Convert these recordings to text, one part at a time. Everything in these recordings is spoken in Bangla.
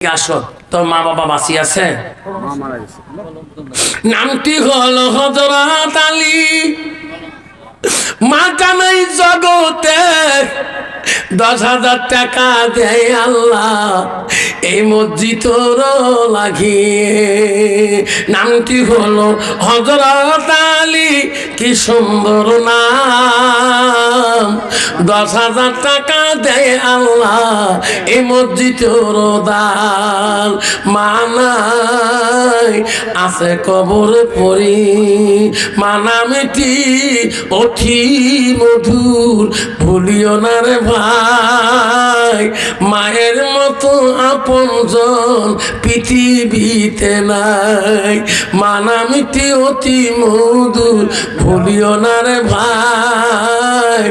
আসো তোর মা বাবা বাঁচি আছে? নামটি হল হজরত আলী। নাই জগতে দশ হাজার টাকা দেয় আল্লাহ। এই মসজিদ লাগিয়ে নামটি হলো হজরত আলী, কি সুন্দর নাম। দশ হাজার টাকা দেয় আল্লাহ, এই মসজিদ দাল মানাই আছে কবর পরি, মানামিটি অঠি মধুর, ভুলিও না রে ভাই। মায়ের মতো আপনজন পৃথিবীতে নাই। মানামিটি অতি মধুর, ভুলিও না রে ভাই।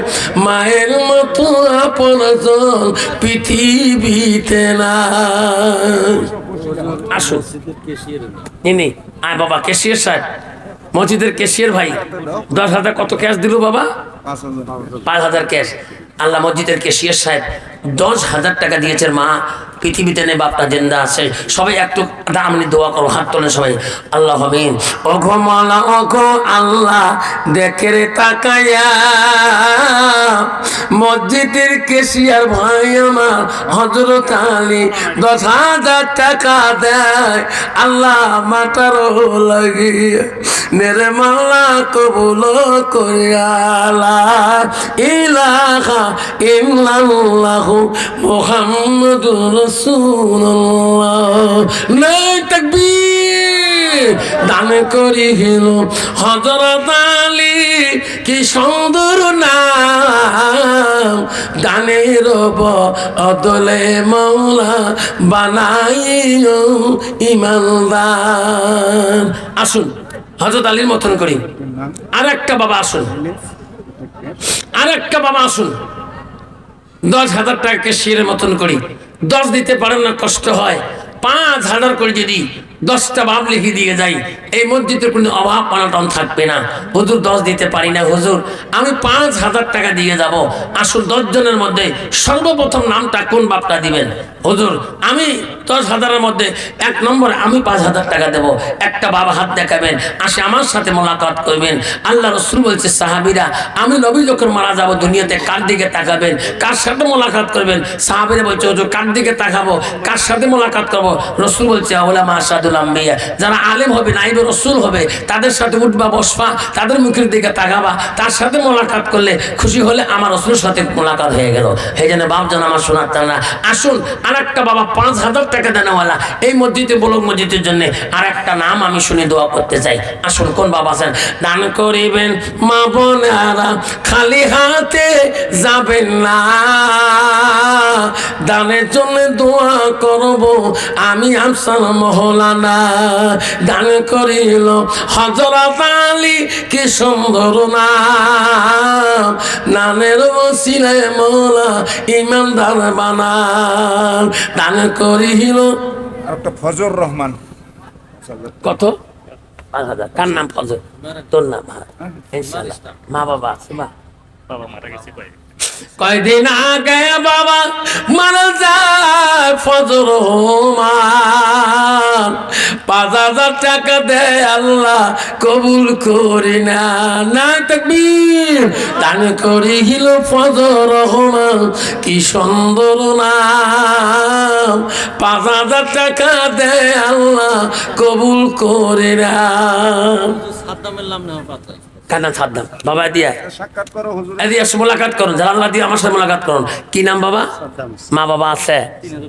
মায়ের মতো আপনজন পৃথিবীতে নাই। ইনি আয় বাবা কেশিয়ার সাহেব? মসজিদের ক্যাশিয়ার ভাই দশ হাজার কত ক্যাশ দিল বাবা? পাঁচ হাজার। ক্যাশ আল্লাহ মসজিদের কেশিয়ার সাহেব, দশ হাজার টাকা দিয়েছেন মা, পৃথিবীতে নেই, বাপটা জেন্দা আছে। সবাই একটু দামনি দোয়া করো, হাত তোলে সবাই। আল্লাহ হবে অঘো মালা আল্লাহ, দেখে রে তাকায়া। মসজিদের কেশিয়ার ভাই আমার হজরত আলী, দশ হাজার টাকা দেয়। আল্লাহ মাতার লাগিয়ে মেরে মাল্লা কবুল করিয়ালা ইলাহা ইল্লাল্লাহু মুহাম্মাদুর রাসূলুল্লাহ। নাই তাকবীর দান করি হিল হযরত আলী। কি সুন্দর নাম। দানের অদলে মৌলা বানাইও ইমানদার। আসুন হজরত আলীর মতন করি। আর একটা বাবা আসুন। আর একটা বাবা আসুন। দশ হাজার টাকাকে শিরের মতন করি। দশ দিতে পারেন না, কষ্ট হয়। পাঁচ হাজার করে যদি দশটা বাপ লিখে দিয়ে যাই। এই মসজিদের কোনো অভাব অনটন থাকবে না। হুজুর দশ দিতে পারি না, হুজুর। আমি পাঁচ হাজার টাকা দিয়ে যাব। আসুন দশ জনের মধ্যে সর্বপ্রথম নামটা কোন বাপটা দিবেন? হুজুর, আমি দশ হাজারের মধ্যে এক নম্বরে আমি পাঁচ হাজার টাকা দেব। একটা বাবা হাত দেখাবেন, আসে আমার সাথে মোলাকাত করবেন। আল্লাহ রসুল বলছে, সাহাবিরা, আমি নবী যখন মারা যাব, দুনিয়াতে কার দিকে তাকাবেন? কার সাথে মোলাকাত করবেন? সাহাবিরা বলছে, হুজুর, কার দিকে তাকাবো? কার সাথে মোলাকাত করব? রসুল বলছে ওলামা আসাদুল আম্বিয়া, যারা আলেম হবে, নাইবে রসুল হবে, তাদের সাথে উঠবা, বসবা, তাদের মুখের দিকে তাকাবা, তার সাথে মোলাকাত করলে খুশি হলে আমার রসুলের সাথে মোলাকাত হয়ে গেল। এই জন্য বাপজন আমার শোনার না আসুন আর একটা বাবা পাঁচ হাজার টাকা দেনেওয়ালা, এই মসজিদে, বলক মসজিদের জন্য আর একটা নাম আমি শুনে দোয়া করতে চাই। আসুন, কোন বাবা আছেন? দান করিবেন মা বোনেরা, খালি হাতে যাবেন না। দানের জন্য দোয়া করব। আমি আমসাল মহলানা দান করিল। হজরত আলী কি সুন্দর নাম। নানের বসিলে মোলা ইমানদার বানান। দান করিল। আর একটা ফজর রহমান। কত? পাঁচ হাজার। কার নাম ফজর? তোর নাম? হ্যাঁ মা বাবা আছে মা? বাবা মারা গেছে কয়দিন আগে বাবা মারা যায় ফজর পাঁচ হাজার টাকা দেয় আল্লাহ কবুল করি না। না করি হিল ফজর রহমান কি সুন্দর নাম। পাঁচ হাজার টাকা দেয় আল্লাহ কবুল করে না। সাদ্দামের নাম নেওয়ার কান্না সাদ্দাম? বাবা দিয়া হুজুর। মোলাকাত করুন। যারা আল্লাহ দিয়ে আমার সাথে মোলাকাত করুন। কি নাম বাবা? মা বাবা আছে?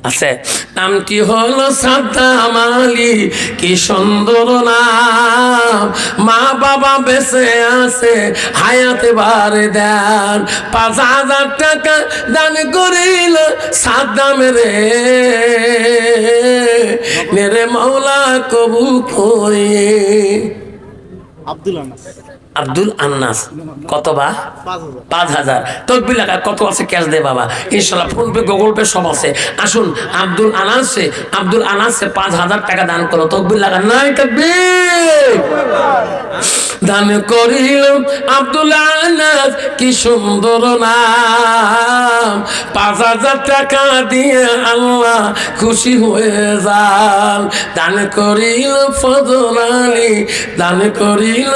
আছে। নামটি হলো সাদ্দাম আলী? কি সুন্দর নাম। মা বাবা বেঁচে আছে হায়াতে বারে দেন। পাঁচ হাজার টাকা দান করিল সাদ্দাম রে। মেরে মৌলা কবুল করে। আব্দুল আনাস। আব্দুল আন্নাস। কত বা পাঁচ হাজার। তকবির লাগা কত আছে ক্যাশ দে বাবা। ইনশাল্লাহ ফোনপে গুগল পে সব আছে। আসুন, আব্দুল আনাসে আব্দুল আনাসে পাঁচ হাজার টাকা দান করো। তকবির লাগা নাই তকবির! দান করিল আব্দুল আনাস কি সুন্দর নাম। পাঁচ হাজার টাকা দিয়ে আল্লাহ খুশি হয়ে যান। দান করিল ফজল আলী দান করিল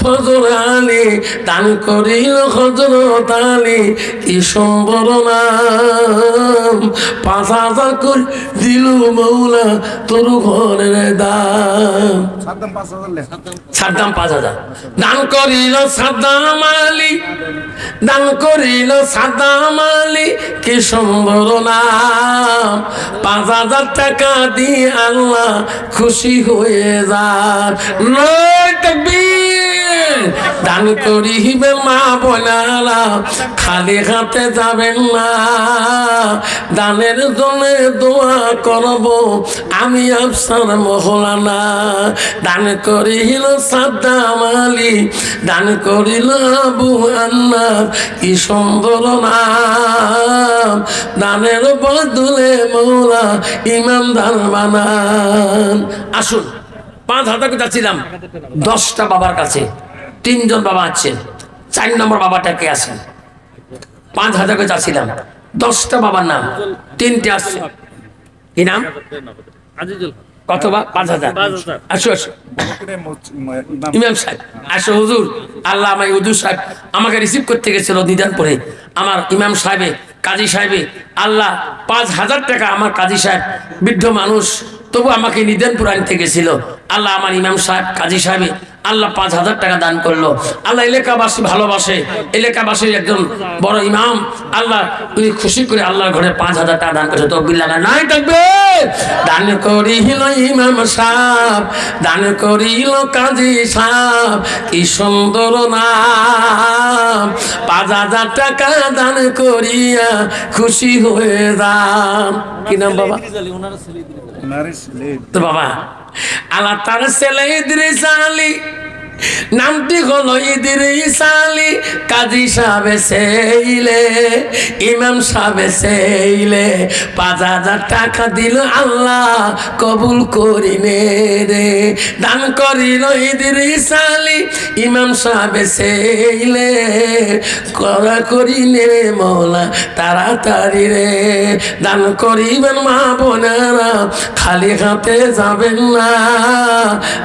ফজল আলী দান করিল হজরত আলী কি সুন্দর নাম। পাঁচ হাজার করে দিল মৌলা তোর ঘরের দাম। লেখ। সাদ্দাম পাঁচ হাজার। দান করিল সাদ্দাম আলী দান করিল সাদ্দাম আলী কি সুন্দর নাম। পাঁচ হাজার টাকা দিয়ে আল্লাহ খুশি হয়ে যান। নয়। দান করিবে মা বোনারা খালি হাতে যাবেন না। দানের জন্য দোয়া করব আমি আফসার মহলানা। দান করিল সাদ্দাম দান করিল কি সুন্দর নাম। দানের বদলে মৌলা বানান। আসুন, পাঁচ হাজার কথা ছিলাম দশটা বাবার কাছে। তিনজন বাবা আছেন। চার নম্বর বাবাটা কে আছেন? পাঁচ হাজার করে চাচ্ছিলাম। দশটা বাবার নাম। তিনটে আসছে। কি নাম? আজিজুল। কত বা? পাঁচ হাজার। আসো আসো। ইমাম সাহেব আসো হুজুর। আল্লাহ আমায় হুজুর সাহেব আমাকে রিসিভ করতে গেছিল নিদানপুরে আমার ইমাম সাহেবে কাজী সাহেবে আল্লাহ পাঁচ হাজার টাকা আমার কাজী সাহেব বৃদ্ধ মানুষ তবু আমাকে নিদানপুর আনতে গেছিল। আল্লাহ আমার ইমাম সাহেব কাজী সাহেবে আল্লাহ পাঁচ হাজার টাকা দান করল। আল্লাহ এলাকাবাসী ভালোবাসে। এলাকাবাসীর একজন বড় ইমাম আল্লাহ উনি খুশি করে আল্লাহর ঘরে পাঁচ হাজার টাকা দান করেছে। তো বিল্লাগা নাই থাকবে দান করিল ইমাম সাহেব দান করিল কাজী সাহেব কি সুন্দর নাম। পাঁচ হাজার টাকা দান করিয়া খুশি হয়ে যান কি নাম বাবা? বাবা? আল্লাহ তার ছেলে ইদ্রিস আলী। নামটি হলো ইদ্রিস আলী, কাজী সাহেব সেইলে, ইমাম সাহেব সেইলে। পাঁচ হাজার টাকা দিল আল্লাহ, কবুল করিনে রে দান করিল ইদ্রিস আলী, ইমাম সাহেব সেইলে। করা করিনে রে মৌলা, তাড়াতাড়ি রে। দান করিবেন মা বোনেরা, খালি হাতে যাবেন না।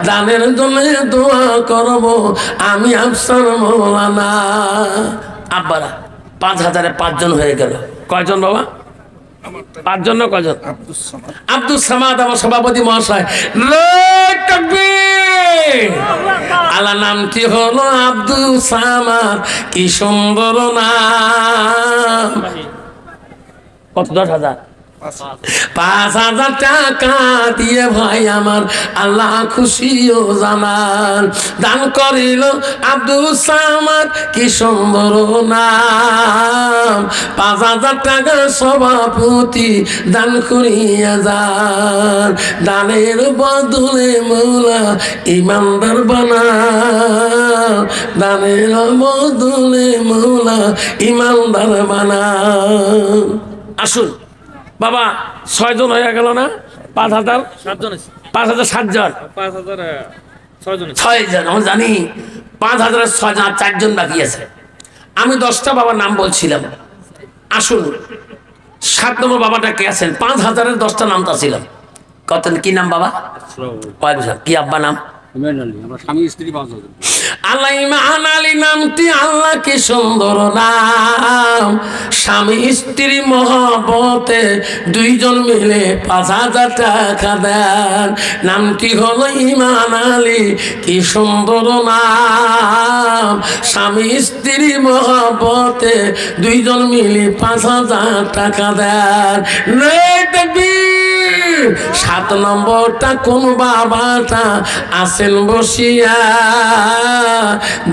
দানের জন্য দোয়া করব আমি আফসার মৌলানা। আব্বারা, পাঁচ হাজারে পাঁচজন হয়ে গেল। কয়জন বাবা? পাঁচজন না কয়জন? আব্দুল সামাদ আমার সভাপতি মহাশয়। আল্লাহ নামটি হলো আব্দুল সামাদ। কি সুন্দর নাম। কত দশ হাজার? পাঁচ হাজার টাকা দিয়ে ভাই আমার আল্লাহ খুশিও জানান দান করিল আব্দুল সামাদ, কি সুন্দর নাম। পাঁচ হাজার টাকা সভাপতি দান করিয়া যান। দানের বদলে মৌলা ইমানদার বানা দানের বদলে মৌলা ইমানদার বানা আসুন। বাবা ছয়জন হয়ে গেল না? পাঁচ হাজার? সাতজন পাঁচ হাজার সাতজন? পাঁচ হাজার ছয়জন আমরা জানি। পাঁচ হাজারের ছয়জন আর চারজন বাকি আছে। আমি দশটা বাবার নাম বলছিলাম। আসুন সাত নম্বর বাবাটা কে আছেন? পাঁচ হাজারের দশটা নাম তো ছিলাম কত কি নাম বাবা? কি আব্বা নাম? নামটি দুইজন মিলে পাঁচ হাজার টাকা দেন। নামটি হলো ইমান আলী, কি সুন্দর নাম। স্বামী স্ত্রী মহাবতে দুইজন মিলে পাঁচ হাজার টাকা দেন। সাত নম্বরটা কোন বাবাটা আছেন বসিয়া?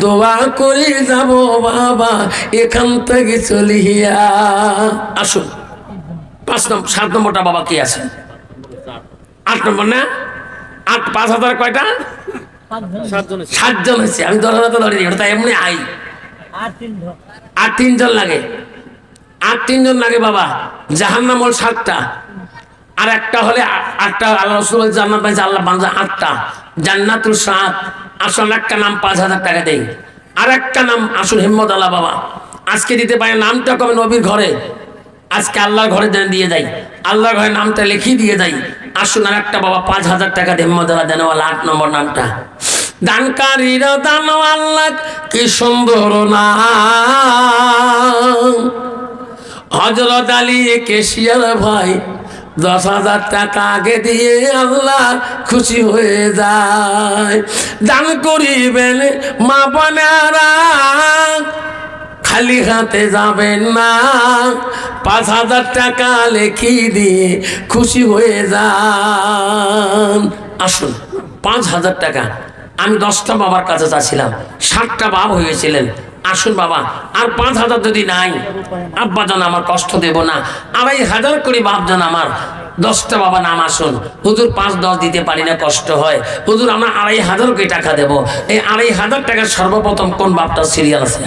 দোয়া করে যাব বাবা এখান থেকে চলিয়া। আসুন। পাঁচ নম্বর সাত নম্বরটা বাবা কি আছে? আট নম্বর না? আট পাঁচ হাজার কয়টা? সাতজন হয়েছে আমি দশ হাজার তো ধরিনি ওটা এমনি আই। আর তিনজন। লাগে। আর তিনজন লাগে বাবা। জাহান্নাম হল সাতটা। আর একটা হলে আটটা আল্লাহ রসুল জান্নাত পাইছে আল্লাহ বাংলা আটটা। জান্নাতুল সাত। আসল একটা নাম পাঁচ হাজার টাকা দেয় আর একটা নাম আসল হিম্মত আল্লাহ বাবা। আজকে দিতে পারে নামটা কবে? নবীর ঘরে। আজকে আল্লাহর ঘরে দিয়ে যাই। আল্লাহর ঘরে নামটা লিখিয়ে দিয়ে যাই। আসুন আর একটা বাবা, পাঁচ হাজার টাকা হিম্মত আল্লাহ দেন আট নম্বর নামটা। দানকারীরা দানো আল্লাহ, কি সুন্দর নাম। হজরত আলী কেশিয়ার ভাই দশ হাজার টাকা আগে দিয়ে আল্লাহ খুশি হয়ে যায়। দান করিবেন, মা বোনেরা, খালি হাতে যাবেন না। পাঁচ হাজার টাকা লেখি দিয়ে খুশি হয়ে যান। আসুন, পাঁচ হাজার টাকা। আমি দশটা বাবার কাছে চাচ্ছিলাম ষাটটা বাপ হয়েছিলেন। আসুন বাবা, আর পাঁচ হাজার যদি নাই, আব্বা জন আমার কষ্ট দেব না। আড়াই হাজার করে বাপ জন আমার দশটা বাবা নাম আসুন। হুজুর, পাঁচ, দশ দিতে পারি না, কষ্ট হয়। হুজুর, আমরা আড়াই হাজার করে টাকা দেব। এই আড়াই হাজার টাকা সর্বপ্রথম কোন বাপটা সিরিয়াল আছে?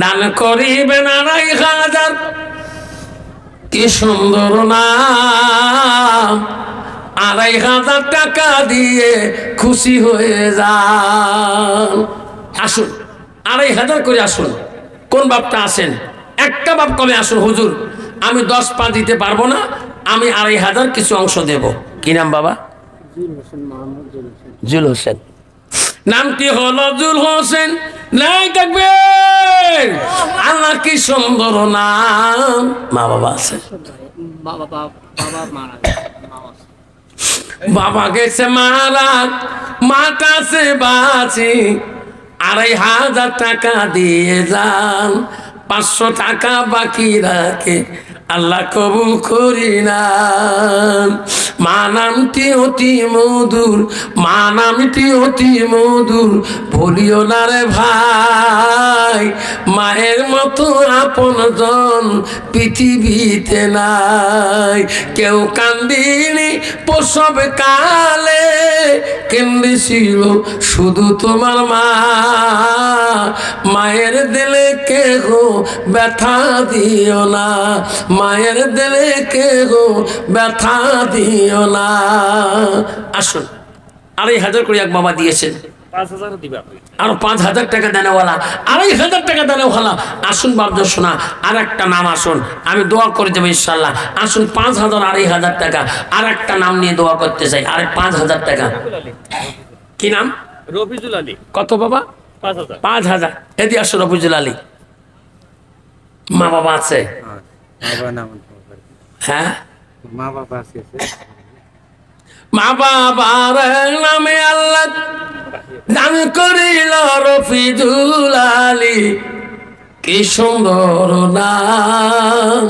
দান করিবেন আড়াই হাজার। কি সুন্দর নাম। আড়াই হাজার টাকা দিয়ে খুশি হয়ে যান। আসুন আড়াই হাজার করে আসুন। কোন বাপটা আসেন একটা বাপ কমে আসুন হুজুর? আমি দশ পা দিতে পারব না আমি আড়াই হাজার কিছু অংশ দেব। কি নাম বাবা? জুল হোসেন। নামটি হলো জুল হোসেন? নাই থাকবে আল্লাহ কি সুন্দর নাম? মা বাবা আছে। বাবা গেছে মারা মাটা সে বাঁচি। আড়াই হাজার টাকা দিয়ে যান পাঁচশো টাকা বাকি রাখে। আল্লাহ কবুল করি না। মা নামটি অতি মধুর, মা নামটি অতি মধুর ভুলিও না রে ভাই, মায়ের মতো আপন জন পৃথিবীতে নাই। কেউ কান্দিনি প্রসব কালে, কেন্দ্রেছিল শুধু তোমার মা। মায়ের দিলে কেহ ব্যথা দিও না। মায়ের দিলে কেহ ব্যথা দিও না? আসুন আড়াই হাজার করে এক বাবা দিয়েছেন আরও পাঁচ হাজার টাকা দেনেওয়ালা আড়াই হাজার টাকা দেনেওয়ালা। আসুন বাবদ শোনা আর একটা নাম আসুন আমি দোয়া করে দেবো ইনশাল্লাহ আসুন পাঁচ হাজার আড়াই হাজার টাকা আর একটা নাম নিয়ে দোয়া করতে চাই আর পাঁচ হাজার টাকা। কি নাম? রফিজুল আলী। কত বাবা? পাঁচ হাজার। পাঁচ হাজার। এদি আসুন রফিজুল আলী। মা বাবা আছে। নাম হ্যাঁ? মা বাবা মা বাবার নামে আল্লাহ দান করিল রফিজুল আলী। কি সুন্দর নাম।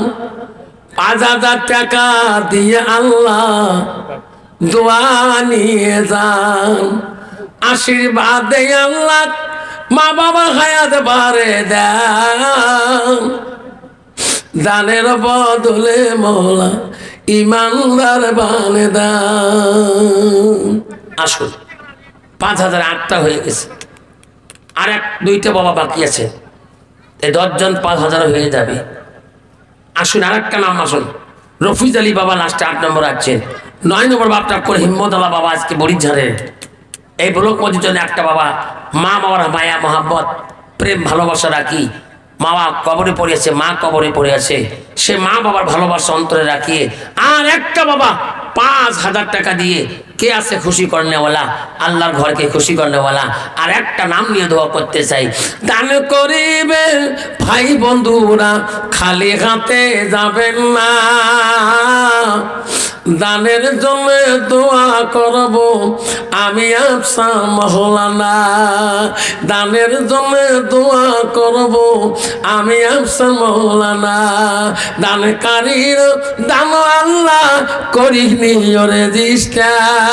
পাঁচ হাজার টাকা দিয়ে আল্লাহ দোয়া নিয়ে যান। আশীর্বাদে আল্লাহ মা বাবা হায়াত বারে দেন। দানের বদলে মৌলা ইমানদার বানে আসুন, পাঁচ হাজার আটটা হয়ে গেছে। আর এক, দুইটা বাবা বাকি আছে। এই দশজন পাঁচ হাজার হয়ে যাবে। আসুন আর একটা নাম আসুন। রফিজ আলী বাবা লাস্টে আট নম্বর আছেন। নয় নম্বর বাপটা করে হিম্মত আলা বাবা আজকে বরিঝাড়ের এই ব্লক মসজিদের একটা বাবা, মা বাবার মায়া, মহাব্বত, প্রেম, ভালোবাসা রাখি। মা বাবা কবরে পড়ে আছে, মা কবরে পড়ে আছে। সে মা বাবার ভালোবাসা অন্তরে রাখিয়ে আর একটা বাবা পাঁচ হাজার টাকা দিয়ে কে আছে খুশি করনেওয়ালা? আল্লাহর ঘরকে খুশি করনেওয়ালা। আর একটা নাম নিয়ে দোয়া করতে চাই। দান করিবে ভাই বন্ধুরা, খালি হাতে যাবেন না। দানের জন্য দোয়া করব আমি আফসা মহলানা। দানের জন্য দোয়া করব আমি আফসা মহলানা। দানকারীর দান আল্লাহ করিনি রেজিস্টার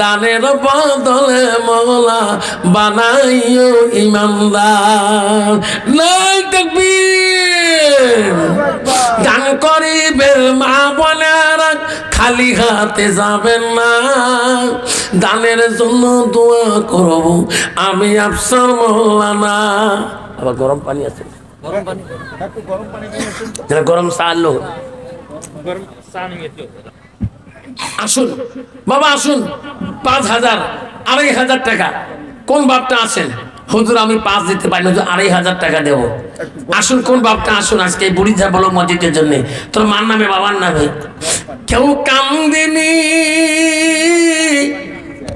দানের বদলে মহলা বানাইও ইমানদার। নাই দেখবি দান করিবে মা বোনেরা খালি হাতে যাবেন না। দানের জন্য দোয়া করব আমি আফসার মোল্লানা আবার গরম পানি আছে। যারা গরম পানি গরম চা আনলো আসুন। বাবা, আসুন। পাঁচ হাজার, আড়াই হাজার টাকা। কোন বাপটা আছেন? হুজুর, আমি পাঁচ দিতে পারি না আড়াই হাজার টাকা দেবো। আসুন, কোন বাপটা আসুন আজকে বুড়ি যা বলো মসজিদের জন্য। তোর মার নামে, বাবার নামে। কেউ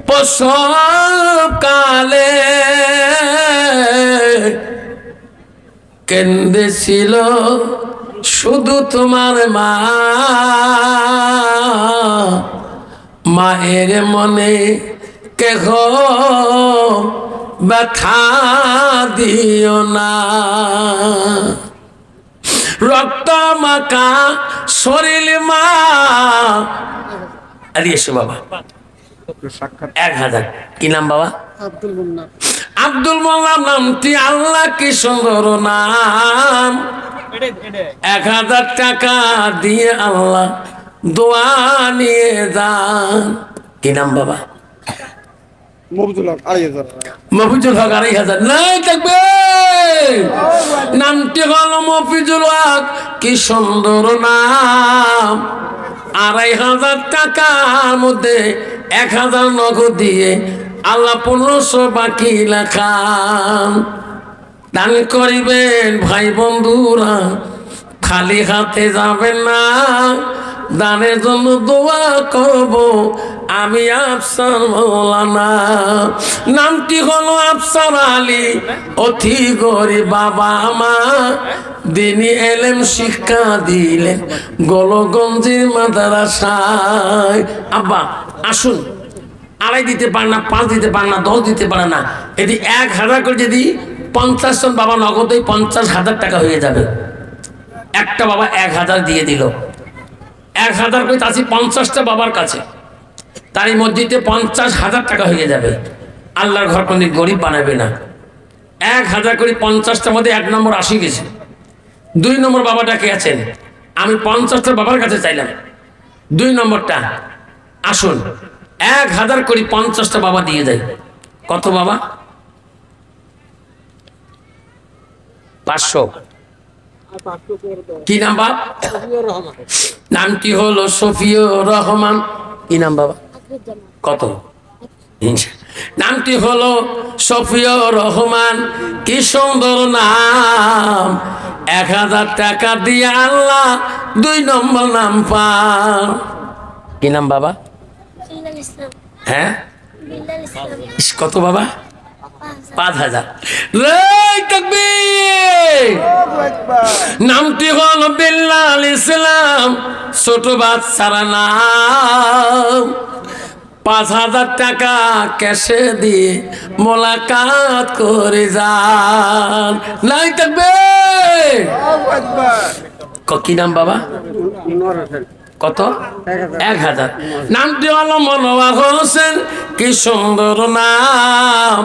প্রসব কালে কেন্দেছিল শুধু তোমার মা, মায়ের মনে কেহ ব্যথা দিও না। রক্ত মাকা শরীর মা। আরে এসো বাবা। এক হাজার। কি নাম বাবা? আব্দুল মোল্লা আব্দুল মোল্লার নামটি আল্লাহ কি সুন্দর নাম। এক হাজার টাকা দিয়ে আল্লাহ দোয়া নিয়ে যান। কি নাম বাবা? মফজুল হক আড়াই হাজার। নাই থাকবে। নামটি হল মফিজুল হক। কি সুন্দর নাম। আড়াই হাজার টাকার মধ্যে এক হাজার নগদ দিয়ে আল্লাহ পনেরোশো বাকি লেখান। দান করিবেন ভাই বন্ধুরা। খালি হাতে যাবেন না। দানের জন্য দোয়া করব। আমি আফসার মৌলানা। নামটি হলো আফসার আলী, অতি গরিব বাবা মা। দিনী এলেম শিক্ষা দিলেন গোলগঞ্জের মাদ্রাসায়। আব্বা, আসুন। আড়াই দিতে পারে না, পাঁচ দিতে পারে না, দশ দিতে পারে না। এটি এক হাজার করে যদি পঞ্চাশ জন বাবা নগদে পঞ্চাশ হাজার টাকা হয়ে যাবে। একটা বাবা এক হাজার দিয়ে দিল। এক হাজার করে চাচ্ছি পঞ্চাশটা বাবার কাছে। তার এই মসজিদে পঞ্চাশ হাজার টাকা হয়ে যাবে। আল্লাহর ঘর কোনো গরিব বানাবে না। এক হাজার করে পঞ্চাশটার মধ্যে এক নম্বর আসি গেছে। দুই নম্বর বাবাটা কে আছেন? আমি পঞ্চাশটা বাবার কাছে চাইলাম। দুই নম্বরটা, আসুন। এক হাজার করে পঞ্চাশটা বাবা দিয়ে যায় কত বাবা? পাঁচশো। কি নাম বাবা নামটি হলো সফিউর রহমান। কি নাম বাবা? কত? নামটি হলো সফিউর রহমান। কি সুন্দর নাম। এক হাজার টাকা দিয়ে আল্লাহ দুই নম্বর নাম পান। কি নাম বাবা? হ্যাঁ? কত বাবা? পাঁচ হাজার! নামটি হল বিল্লাল ইসলাম ছোট বাচ্চারা নাম। পাঁচ হাজার টাকা ক্যাশে দিয়ে মোলাকাত করে যান। নাই থাকবে কি নাম বাবা? কত? এক হাজার। নামটি হলো মনোয়ার হোসেন, কি সুন্দর নাম।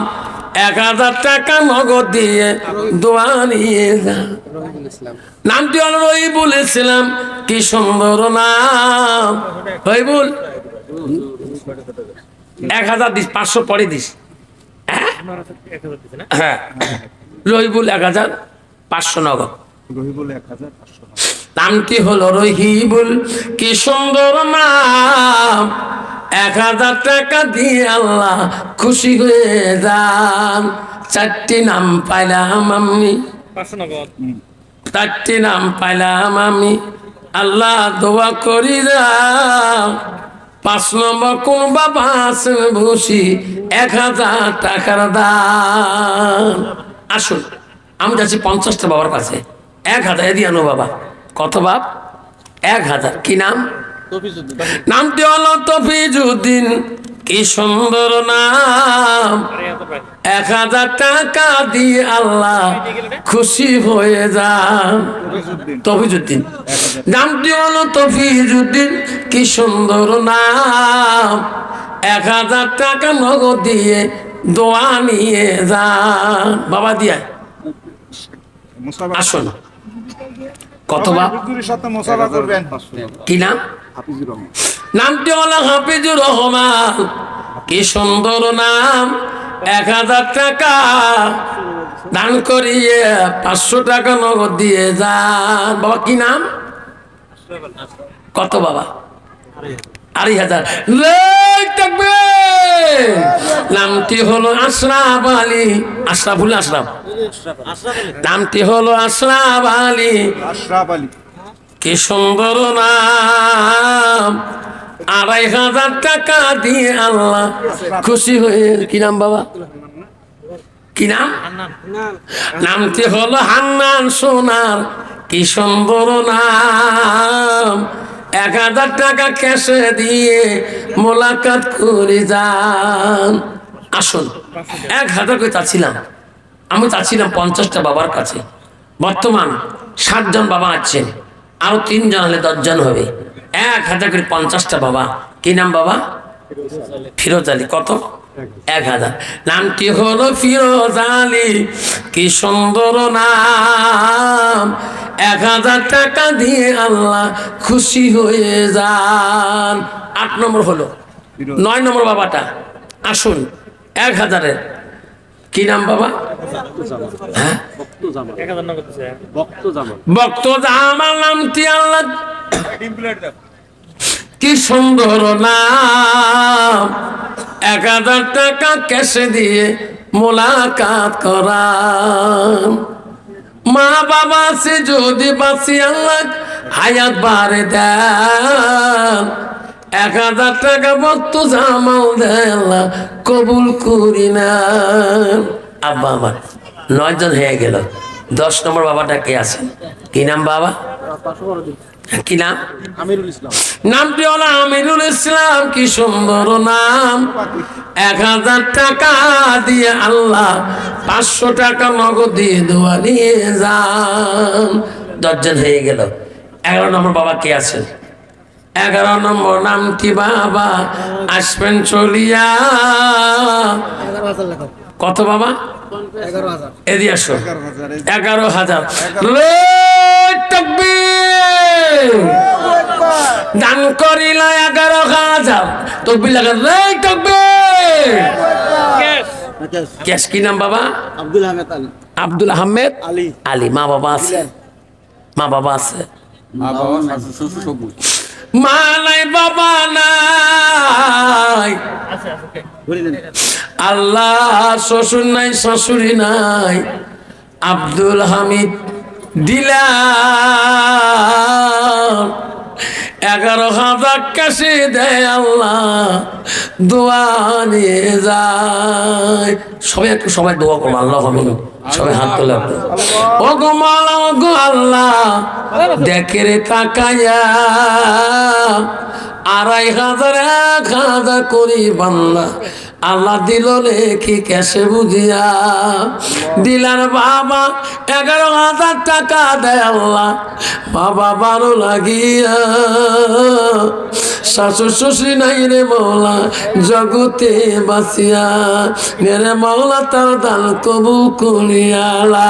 এক হাজার টাকা নগদ দিয়ে দোয়া নিয়ে যান নামটি হলো রহিবুল ইসলাম, কি সুন্দর নাম। রহিবুল, এক হাজার দিস, পাঁচশো পরে দিস। হ্যাঁ? হ্যাঁ। রহিবুল এক হাজার, পাঁচশো নগদ। রহিবুল এক হাজার, পাঁচশো নামটি হলো রহিবুল। কি সুন্দর নাম। এক হাজার টাকা দিয়ে আল্লাহ খুশি হয়ে যান। চারটি নাম পাইলাম আমি। চারটি নাম পাইলাম আমি। আল্লাহ দোয়া করি যাও পাঁচ নম্বর কোন বাবা আছেন ভুসি এক হাজার টাকার দান আসুন আমি যাচ্ছি পঞ্চাশটা বাবার কাছে। এক হাজার দিয়ে আনো বাবা। কত বাপ? এক হাজার। কি নাম? নামটি হলো তফিজুদ্দিন। কি সুন্দর নাম। এক হাজার টাকা দিয়ে আল্লাহ খুশি হয়ে যান। তফিজুদ্দিন। নামটি হলো তফিজুদ্দিন কি সুন্দর নাম। এক হাজার টাকা নগদ দিয়ে দোয়া নিয়ে যান। বাবা দিয়া আসুন। কত বাপ হুজুরের সাথে মোসাফা কি নাম? নামটি হলো হাফিজুর রহমান। কি সুন্দর নাম। এক হাজার টাকা দান করিয়ে পাঁচশো টাকা নগদ দিয়ে যান। বাবা কি নাম? কত বাবা? আড়াই হাজার। থাকবে। নামটি হলো আশরাফ আলী। আশরাফুল আশরাফ। নামটি হলো আশরাফ আলী আশরাফ আলী। কি সুন্দর নাম। আড়াই হাজার টাকা দিয়ে আল্লাহ খুশি হয়ে কি নাম বাবা? কি নাম? নামটি হলো হান্নান সোনার। কি সুন্দর নাম। এক হাজার টাকা ক্যাশে দিয়ে মোলাকাত করে যান। আসুন, এক হাজার করে চাচ্ছিলাম। আমি চাচ্ছিলাম পঞ্চাশটা বাবার কাছে। বর্তমান সাতজন বাবা আছেন আরও তিনজন হলে দশজন হবে। এক হাজার করে পঞ্চাশটা বাবা। কি নাম বাবা? ফিরোজ আলী। কত? এক হাজার। নামটি হলো ফিরোজ আলী। কি সুন্দর নাম। এক হাজার টাকা দিয়ে আল্লাহ খুশি হয়ে যান। আট নম্বর হলো। নয় নম্বর বাবাটা। আসুন এক হাজারের কি নাম বাবা? হ্যাঁ? বক্ত আমার নামটি আল্লাহ কি সুন্দর নাম? এক হাজার টাকা ক্যাশে দিয়ে মোলাকাত করান মা বাবা সে যদি বাঁচি আল্লাহ হায়াত বাড়ে দেন, এক হাজার টাকা ভক্ত জামাল আল্লাহ কবুল করি না আব্বা আমার নয়জন হয়ে গেল। দশ নম্বর বাবাটা কে আছে? কি নাম বাবা? কি নাম? আমিরুল ইসলাম। নামটি হলো? আমিরুল ইসলাম কি সুন্দর নাম। এক হাজার টাকা দিয়ে আল্লাহ পাঁচশো টাকা নগদ দিয়ে দোয়া নিয়ে যান। দশজন হয়ে গেল। এগারো নম্বর বাবা কে আছেন? এগারো নম্বর নামটি বাবা? আসবেন চলিয়া। কত বাবা? এদি আসো। এগারো হাজার তাকবীর। দান করিল এগারো হাজার। তকবির লাগা লোক তাকবীর। ক্যাশ কি নাম বাবা? আব্দুল আহমেদ আলী। আব্দুল আহমেদ আলী। আলী মা বাবা আছে? মা বাবা আছে? মা নাই বাবা নাই। আল্লাহ শ্বশুর নাই শাশুড়ি নাই। আব্দুল হামিদ দিলাম। এগারো হাজার কাশি দেয় আল্লাহ, দোয়া নিয়ে যায়। সবাই একটু সবাই দোয়া করব আল্লাহ আমিন সবাই হাত তোলে ও গো মাল গো আল্লাহ, দেখে রে তাকাইয়া আড়াই হাজার, এক হাজার করি বাংলা আল্লাহ দিল কি ক্যাশে বুঝিয়া। দিলার বাবা, এগারো হাজার টাকা দেয় আল্লাহ। বাবা বারো লাগিয়া। শাশু শ্বশুর নাই রে মৌলা, জগতে বাসিয়া মেরে মৌলা, তার দান কবু করিয়ালা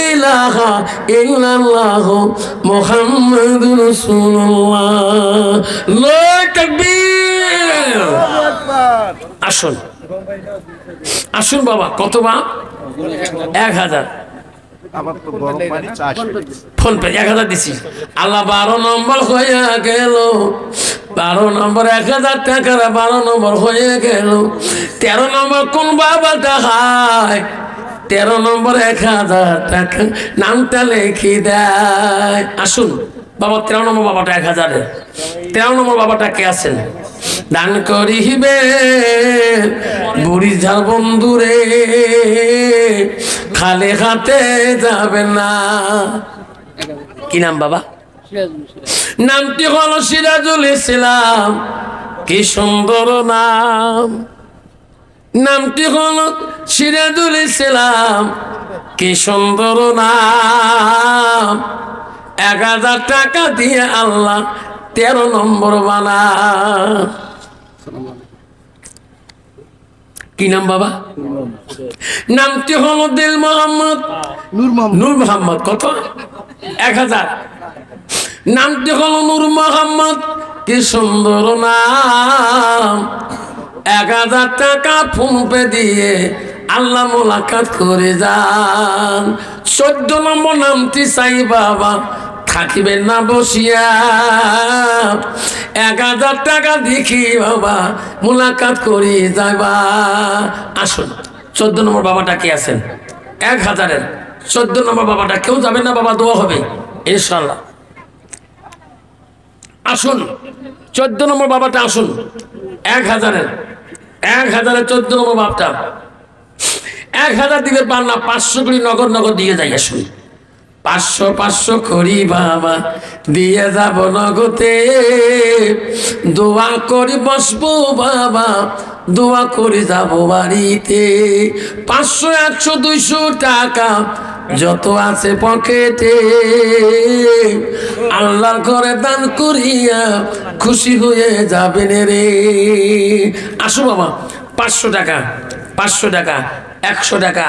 ইলাহা তাকবীর। আসুন। আসুন বাবা কত বা এক হাজার। আবার তো গরম পানি চা ফোন পে এক হাজার দিছি। আল্লাহ বারো নম্বর হয়ে গেল। বারো নম্বর এক হাজার টাকার বারো নম্বর হয়ে গেল। তেরো নম্বর কোন বাবা দেখায়? তেরো নম্বর এক হাজার টাকা নামটা লিখি দেয়। আসুন। বাবা, তেরো নম্বর বাবাটা এক হাজারের তেরো নম্বর বাবাটা কে আছেন? দান করিবে বুড়ি ঝাল বন্ধুরে, খালে হাতে যাবে না। কি নাম বাবা? নামটি হলো সিরাজুল ইসলাম। কি সুন্দর নাম। নামটি হলো সিরাজুল ইসলাম। কি সুন্দর নাম। এক হাজার টাকা দিয়ে আল্লাহ তেরো নম্বর বানা। কি নাম বাবা? নামটি হলো দিল মোহাম্মদ। নূর মোহাম্মদ। কত? এক হাজার। নামটি হল নূর মোহাম্মদ। কি সুন্দর নাম। এক হাজার টাকা ফোন পে দিয়ে আল্লাহ মোলাকাত করে যান। চোদ্দ নম্বর নামটি চাই বাবা, থাকিবে না বসিয়া। এক হাজার টাকা দেখি বাবা, মোলাকাত করে যাবা আসুন, চোদ্দ নম্বর বাবাটা কে আছেন? এক হাজারের। চোদ্দ নম্বর বাবাটা কেউ যাবে না বাবা, দোয়া হবে। ইনশাল্লাহ আসুন চোদ্দ নম্বর বাবাটা আসুন। এক হাজারের। এক হাজারের চোদ্দ নম্বর বাপটা। এক হাজার দিবে পার না, পাঁচশো কুড়ি নগদ নগদ দিয়ে যাই, আসুন। পাঁচশো পাঁচশো করি বাবা, দিয়ে যাব নগদে। দোয়া করি বসবো বাবা, দোয়া করে যাব বাড়িতে। পাঁচশো, একশো, দুইশো টাকা যত আছে পকেটে। আল্লাহর ঘরে দান করিয়া খুশি হয়ে যাবেন রে। আসো বাবা, পাঁচশো টাকা পাঁচশো টাকা, একশো টাকা।